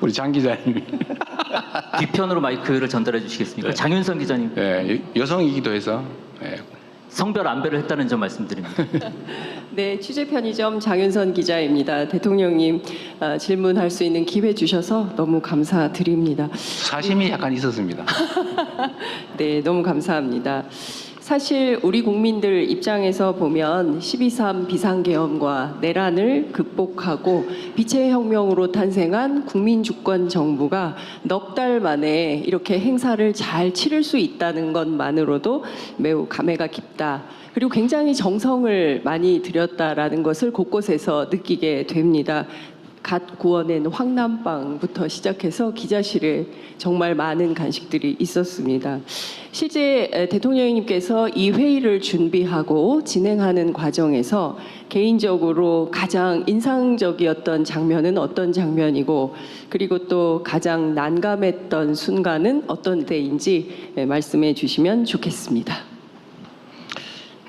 우리 장 기자님. 뒤편으로 마이크를 전달해 주시겠습니까? 네. 장윤선 기자님 예, 여성이기도 해서 예, 성별 안배를 했다는 점 말씀드립니다. 네, 취재 편의점 장윤선 기자입니다. 대통령님 아, 질문할 수 있는 기회 주셔서 너무 감사드립니다. 사심이 약간 있었습니다. 네, 너무 감사합니다. 사실 우리 국민들 입장에서 보면 12.3 비상계엄과 내란을 극복하고 빛의 혁명으로 탄생한 국민주권 정부가 넉 달 만에 이렇게 행사를 잘 치를 수 있다는 것만으로도 매우 감회가 깊다. 그리고 굉장히 정성을 많이 들였다라는 것을 곳곳에서 느끼게 됩니다. 갓 구워낸 황남빵부터 시작해서 기자실에 정말 많은 간식들이 있었습니다. 실제 에, 대통령님께서 이 회의를 준비하고 진행하는 과정에서 개인적으로 가장 인상적이었던 장면은 어떤 장면이고 그리고 또 가장 난감했던 순간은 어떤 때인지 에, 말씀해 주시면 좋겠습니다.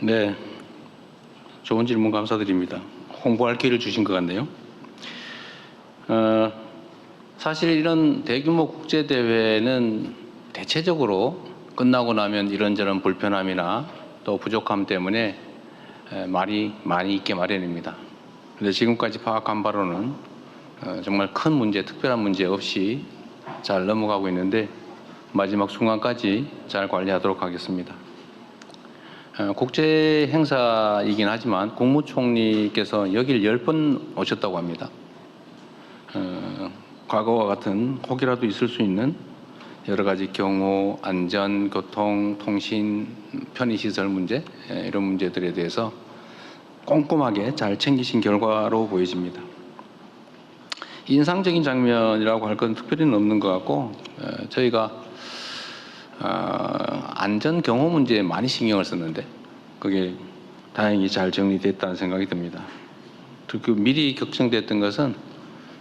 네, 좋은 질문 감사드립니다. 홍보할 기회를 주신 것 같네요. 어, 사실 이런 대규모 국제 대회는 대체적으로 끝나고 나면 이런저런 불편함이나 또 부족함 때문에 에, 말이 많이 있게 마련입니다. 그런데 지금까지 파악한 바로는 어, 정말 큰 문제, 특별한 문제 없이 잘 넘어가고 있는데 마지막 순간까지 잘 관리하도록 하겠습니다. 어, 국제 행사이긴 하지만 국무총리께서 여길 열번 오셨다고 합니다. 어, 과거와 같은 혹이라도 있을 수 있는 여러 가지 경호, 안전, 교통, 통신, 편의시설 문제 에, 이런 문제들에 대해서 꼼꼼하게 잘 챙기신 결과로 보여집니다. 인상적인 장면이라고 할 건 특별히는 없는 것 같고 에, 저희가 어, 안전 경호 문제에 많이 신경을 썼는데 그게 다행히 잘 정리됐다는 생각이 듭니다. 그 미리 걱정됐던 것은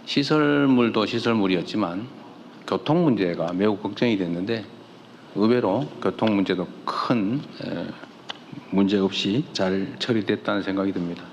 시설물도 시설물이었지만 교통 문제가 매우 걱정이 됐는데 의외로 교통 문제도 큰 에, 문제 없이 잘 처리됐다는 생각이 듭니다.